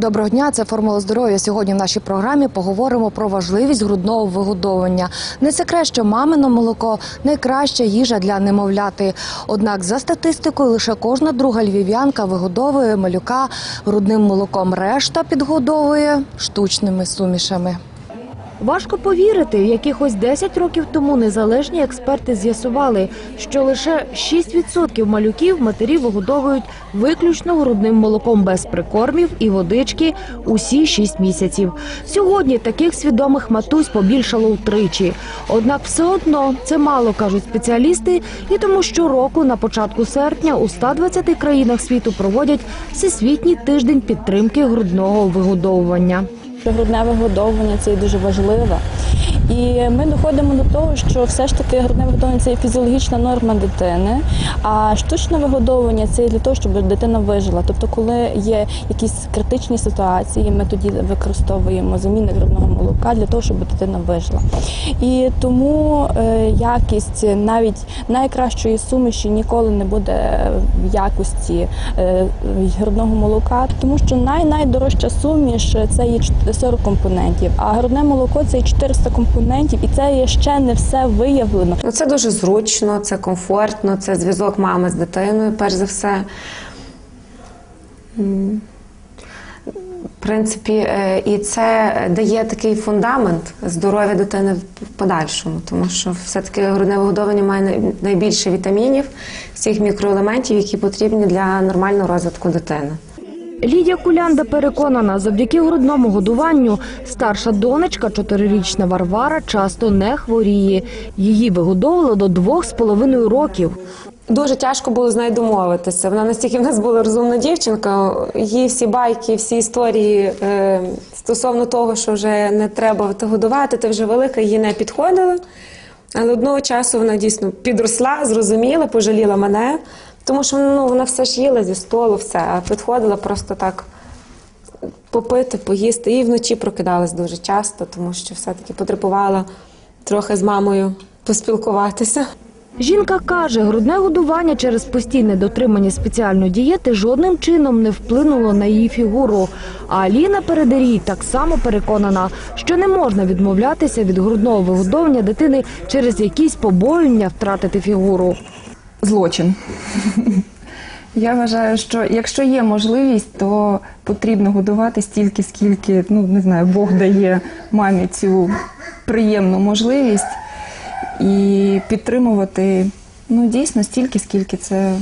Доброго дня, це формула здоров'я. Сьогодні в нашій програмі поговоримо про важливість грудного вигодовування. Не секрет, що мамино молоко найкраща їжа для немовляти. Однак, за статистикою, лише кожна друга львів'янка вигодовує малюка грудним молоком. Решта підгодовує штучними сумішами. Важко повірити, якихось 10 років тому незалежні експерти з'ясували, що лише 6% малюків матері вигодовують виключно грудним молоком без прикормів і водички усі 6 місяців. Сьогодні таких свідомих матусь побільшало втричі. Однак все одно це мало кажуть спеціалісти, і тому щороку на початку серпня у 120 країнах світу проводять всесвітній тиждень підтримки грудного вигодовування. Грудне вигодовування це дуже важливо. І ми доходимо до того, що все ж таки грудне вигодовування це є фізіологічна норма дитини, а штучне вигодовування це для того, щоб дитина вижила. Тобто, коли є якісь критичні ситуації, ми тоді використовуємо заміни грудного молока для того, щоб дитина вижила. І тому е, якість навіть найкращої суміші ніколи не буде в якості е, грудного молока, тому що най найдорожча суміш це є 40 компонентів, а грудне молоко це є 400 компонентів, і це є ще не все виявлено. Ну, це дуже зручно, це комфортно, це зв'язок мами з дитиною, перш за все. В принципі, е, і це дає такий фундамент здоров'я дитини в подальшому, тому що все-таки грудне вигодовування має най- найбільше вітамінів, всіх мікроелементів, які потрібні для нормального розвитку дитини. Лідія Кулянда переконана, завдяки грудному годуванню старша донечка, чотирирічна Варвара, часто не хворіє. Її вигодовували до двох з половиною років. Дуже тяжко було з нею домовитися. Вона настільки в нас була розумна дівчинка. Її всі байки, всі історії е, стосовно того, що вже не треба годувати, ти вже велика, її не підходили. Але одного часу вона дійсно підросла, зрозуміла, пожаліла мене, тому що ну, вона все ж їла зі столу, все, а підходила просто так попити, поїсти. І вночі прокидалась дуже часто, тому що все-таки потребувала трохи з мамою поспілкуватися. Жінка каже, грудне годування через постійне дотримання спеціальної дієти жодним чином не вплинуло на її фігуру. А Аліна Передерій так само переконана, що не можна відмовлятися від грудного вигодовування дитини через якісь побоювання втратити фігуру. Злочин. Я вважаю, що якщо є можливість, то потрібно годувати стільки, скільки, ну не знаю, Бог дає мамі цю приємну можливість і підтримувати ну дійсно стільки, скільки це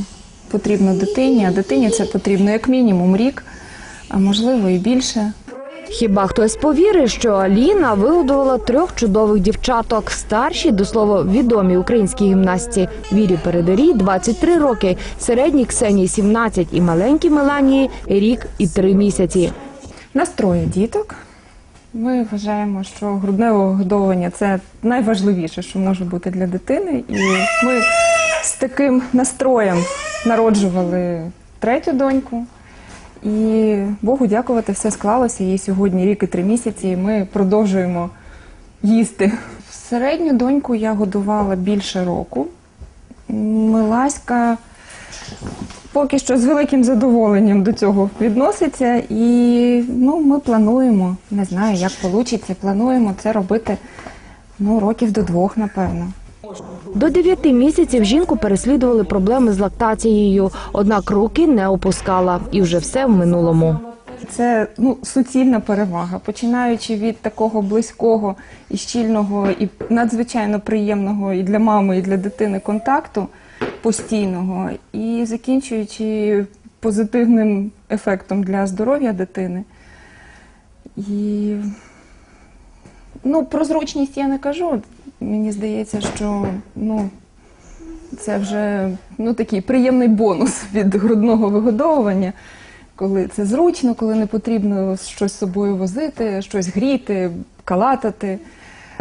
потрібно дитині. А дитині це потрібно як мінімум рік, а можливо і більше. Хіба хтось повірить, що Аліна вигодувала трьох чудових дівчаток. Старші, до слова, відомі українській гімнастці Вірі Передарій 23 роки, середній Ксенії 17 і маленькій Меланії рік і три місяці. Настроє діток. Ми вважаємо, що грудне вигодовування це найважливіше, що може бути для дитини. І ми з таким настроєм народжували третю доньку. І Богу дякувати, все склалося. Їй сьогодні рік і три місяці. і Ми продовжуємо їсти. Середню доньку я годувала більше року. Миласька поки що з великим задоволенням до цього відноситься. І ну, ми плануємо, не знаю, як вийде, плануємо це робити ну, років до двох, напевно. До 9 місяців жінку переслідували проблеми з лактацією, однак руки не опускала, і вже все в минулому. Це ну, суцільна перевага, починаючи від такого близького і щільного, і надзвичайно приємного і для мами, і для дитини контакту постійного, і закінчуючи позитивним ефектом для здоров'я дитини. І ну, про зручність я не кажу. Мені здається, що ну, це вже ну, такий приємний бонус від грудного вигодовування, коли це зручно, коли не потрібно щось з собою возити, щось гріти, калатати.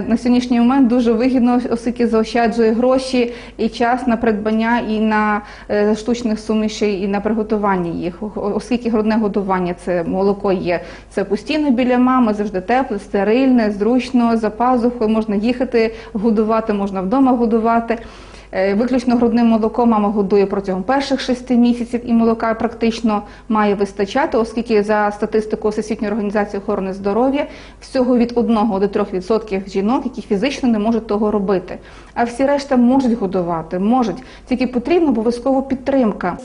На сьогоднішній момент дуже вигідно, оскільки заощаджує гроші і час на придбання і на е, штучних сумішей, і на приготування їх. Оскільки грудне годування це молоко є, це постійно біля мами, завжди тепле, стерильне, зручно, за пазухою, можна їхати годувати, можна вдома годувати. Е, Виключно грудним молоком мама годує протягом перших шести місяців, і молока практично має вистачати, оскільки за статистикою Всесвітньої організації охорони здоров'я всього від 1 до 3% жінок, які фізично не можуть того робити. А всі решта можуть годувати, можуть, тільки потрібна обов'язково підтримка.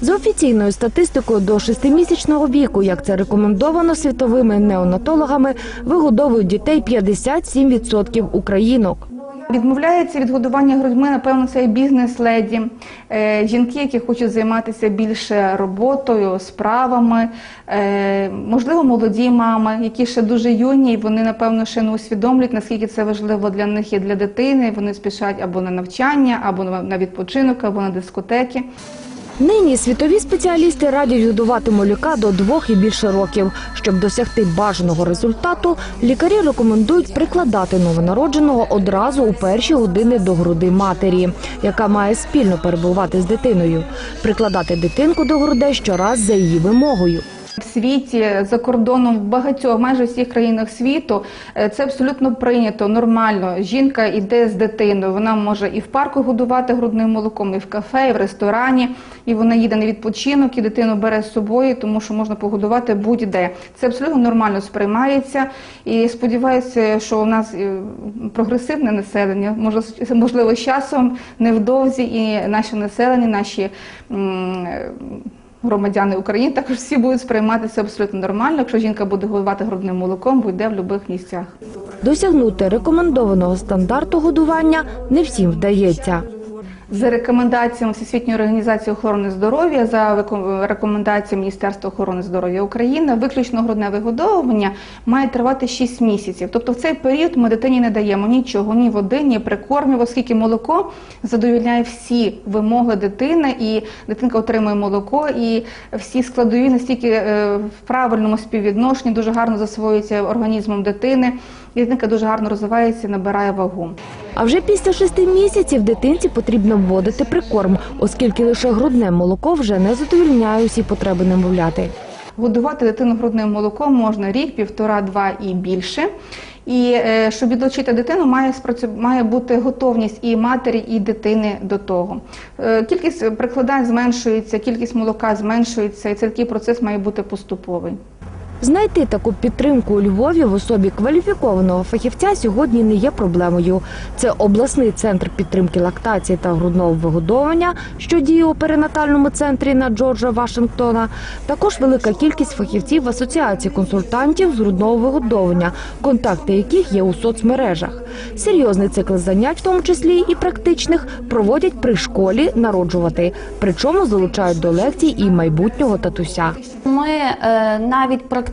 За офіційною статистикою до шестимісячного віку, як це рекомендовано світовими неонатологами, вигодовують дітей 57% українок. Відмовляється від годування грудьми, напевно, це і бізнес-леді, е, жінки, які хочуть займатися більше роботою, справами, е, можливо, молоді мами, які ще дуже юні, і вони, напевно, ще не усвідомлюють, наскільки це важливо для них і для дитини. Вони спішать або на навчання, або на на відпочинок, або на дискотеки. Нині світові спеціалісти радять годувати малюка до двох і більше років. Щоб досягти бажаного результату, лікарі рекомендують прикладати новонародженого одразу у перші години до груди матері, яка має спільно перебувати з дитиною. Прикладати дитинку до грудей щораз за її вимогою. В світі за кордоном в багатьох, майже всіх країнах світу е, це абсолютно прийнято, нормально. Жінка йде з дитиною. Вона може і в парку годувати грудним молоком, і в кафе, і в ресторані. І вона їде на відпочинок, і дитину бере з собою, тому що можна погодувати будь-де. Це абсолютно нормально сприймається. І сподіваюся, що у нас е, прогресивне населення, може, можливо, з часом невдовзі, і наше населення, наші. Громадяни України також всі будуть сприйматися абсолютно нормально. Якщо жінка буде годувати грудним молоком, буде в будь-яких місцях. Досягнути рекомендованого стандарту годування не всім вдається. За рекомендаціями Всесвітньої організації охорони здоров'я, за рекомендаціями Міністерства охорони здоров'я України, виключно грудне вигодовування має тривати 6 місяців. Тобто в цей період ми дитині не даємо нічого, ні води, ні прикормів, оскільки молоко задовільняє всі вимоги дитини, і дитинка отримує молоко, і всі складові настільки е, в правильному співвідношенні дуже гарно засвоюються організмом дитини, дитинка дуже гарно розвивається, набирає вагу. А вже після шести місяців дитинці потрібно вводити прикорм, оскільки лише грудне молоко вже не задовільняє усі потреби немовляти. Годувати дитину грудним молоком можна рік, півтора, два і більше. І е, щоб відлучити дитину, має спрацю... має бути готовність і матері, і дитини до того. Е, Кількість прикладань зменшується, кількість молока зменшується, і цей такий процес має бути поступовий. Знайти таку підтримку у Львові в особі кваліфікованого фахівця сьогодні не є проблемою. Це обласний центр підтримки лактації та грудного вигодовування, що діє у перинатальному центрі на Джорджа Вашингтона. Також велика кількість фахівців в асоціації консультантів з грудного вигодовування, контакти яких є у соцмережах. Серйозний цикл занять, в тому числі і практичних, проводять при школі народжувати. Причому залучають до лекцій і майбутнього татуся. Ми е, навіть практично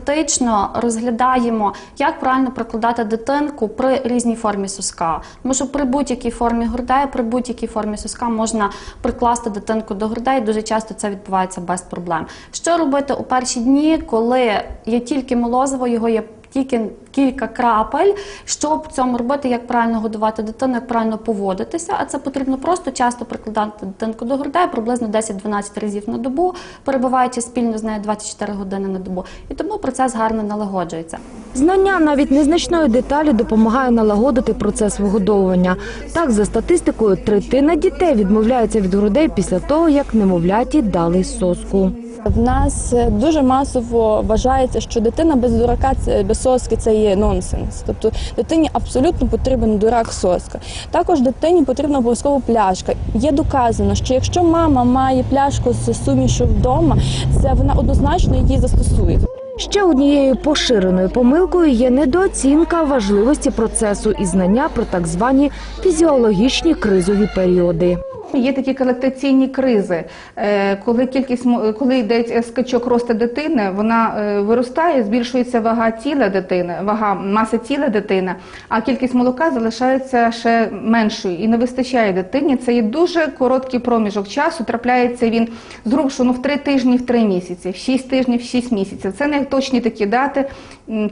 розглядаємо, як правильно прикладати дитинку при різній формі соска. Тому що при будь-якій формі грудей, при будь-якій формі соска можна прикласти дитинку до грудей. Дуже часто це відбувається без проблем. Що робити у перші дні, коли є тільки молозиво, його є тільки кілька крапель, що в цьому робити, як правильно годувати дитину, як правильно поводитися. А це потрібно просто часто прикладати дитинку до грудей, приблизно 10-12 разів на добу, перебуваючи спільно з нею 24 години на добу. І тому процес гарно налагоджується. Знання навіть незначної деталі допомагає налагодити процес вигодовування. Так, за статистикою, третина дітей відмовляється від грудей після того, як немовляті дали соску. В нас е, дуже масово вважається, що дитина без дурака без соски це є нонсенс. Тобто дитині абсолютно потрібен дурак соска. Також дитині потрібна обов'язково пляшка. Є доказано, що якщо мама має пляшку з сумішу вдома, це вона однозначно її застосує. Ще однією поширеною помилкою є недооцінка важливості процесу і знання про так звані фізіологічні кризові періоди. Є такі калектаційні кризи, е, коли кількість коли йде скачок росту дитини, вона е, виростає, збільшується вага тіла дитини, вага маса тіла дитини, а кількість молока залишається ще меншою і не вистачає дитині. Це є дуже короткий проміжок часу. Трапляється він зрубшу ну, в три тижні, в три місяці, в шість тижнів, в шість місяців. Це не точні такі дати,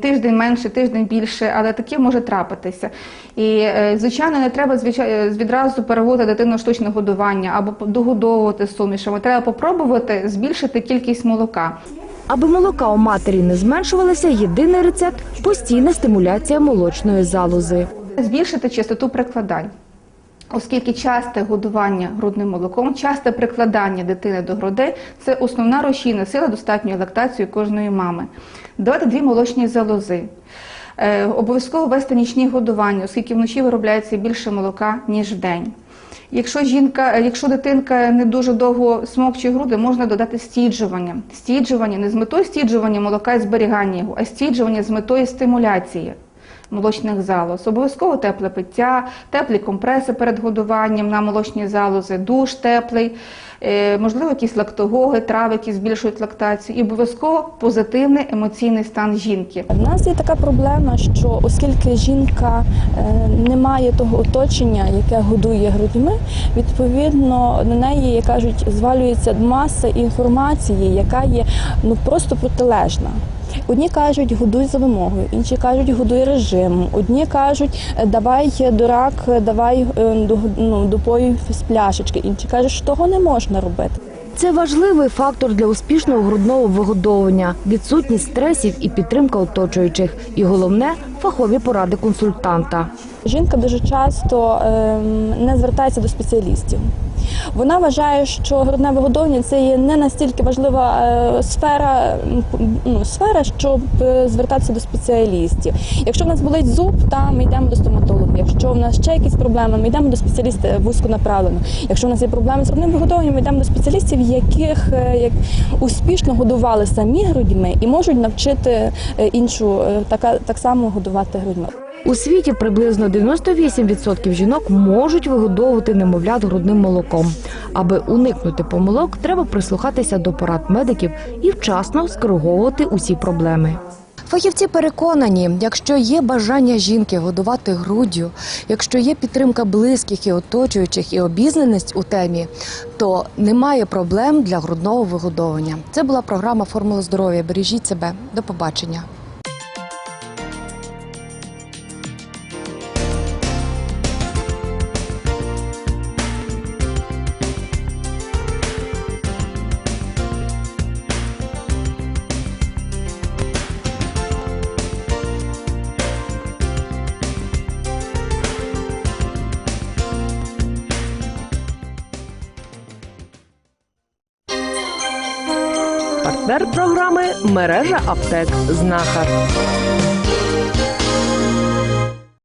тиждень менше, тиждень більше, але таке може трапитися. І е, звичайно, не треба е, відразу переводити дитину штучне годування або догодовувати сумішами. Треба попробувати збільшити кількість молока. Аби молока у матері не зменшувалося, єдиний рецепт постійна стимуляція молочної залози. Збільшити частоту прикладань. Оскільки часте годування грудним молоком, часте прикладання дитини до грудей це основна рушійна сила достатньої лактації кожної мами. Давати дві молочні залози. Е, обов'язково вести нічні годування, оскільки вночі виробляється більше молока, ніж вдень. Якщо жінка, якщо дитинка не дуже довго смокче груди, можна додати стіджування. Стіджування не з метою стіджування молока і зберігання його, а стіджування з метою стимуляції молочних залоз. Обов'язково тепле пиття, теплі компреси перед годуванням на молочні залози, душ теплий, е, можливо, якісь лактогоги, трави, які збільшують лактацію, і обов'язково позитивний емоційний стан жінки. У нас є така проблема, що оскільки жінка е, не має того оточення, яке годує грудьми, відповідно на неї, як кажуть, звалюється маса інформації, яка є ну просто протилежна. Одні кажуть, годуй за вимогою, інші кажуть, годуй режимом. Одні кажуть, «Е, давай дурак, давай е, ну, допою з пляшечки. Інші кажуть, що того не можна робити. Це важливий фактор для успішного грудного вигодовування, відсутність стресів і підтримка оточуючих. І головне фахові поради консультанта. Жінка дуже часто ем, не звертається до спеціалістів. Вона вважає, що грудне вигодовування це є не настільки важлива е, сфера, ну, сфера, щоб е, звертатися до спеціалістів. Якщо в нас болить зуб, та ми йдемо до стоматолога. Якщо в нас ще якісь проблеми, ми йдемо до спеціаліста вузьконаправлено. Якщо в нас є проблеми з грудним вигодовуванням, ми йдемо до спеціалістів, яких е, як успішно годували самі грудьми і можуть навчити е, іншу е, така так само годувати грудьми. У світі приблизно 98% жінок можуть вигодовувати немовлят грудним молоком. Аби уникнути помилок, треба прислухатися до порад медиків і вчасно скориговувати усі проблеми. Фахівці переконані, якщо є бажання жінки годувати груддю, якщо є підтримка близьких і оточуючих і обізнаність у темі, то немає проблем для грудного вигодовування. Це була програма Формула здоров'я. Бережіть себе. До побачення. Мережа аптек Знахар.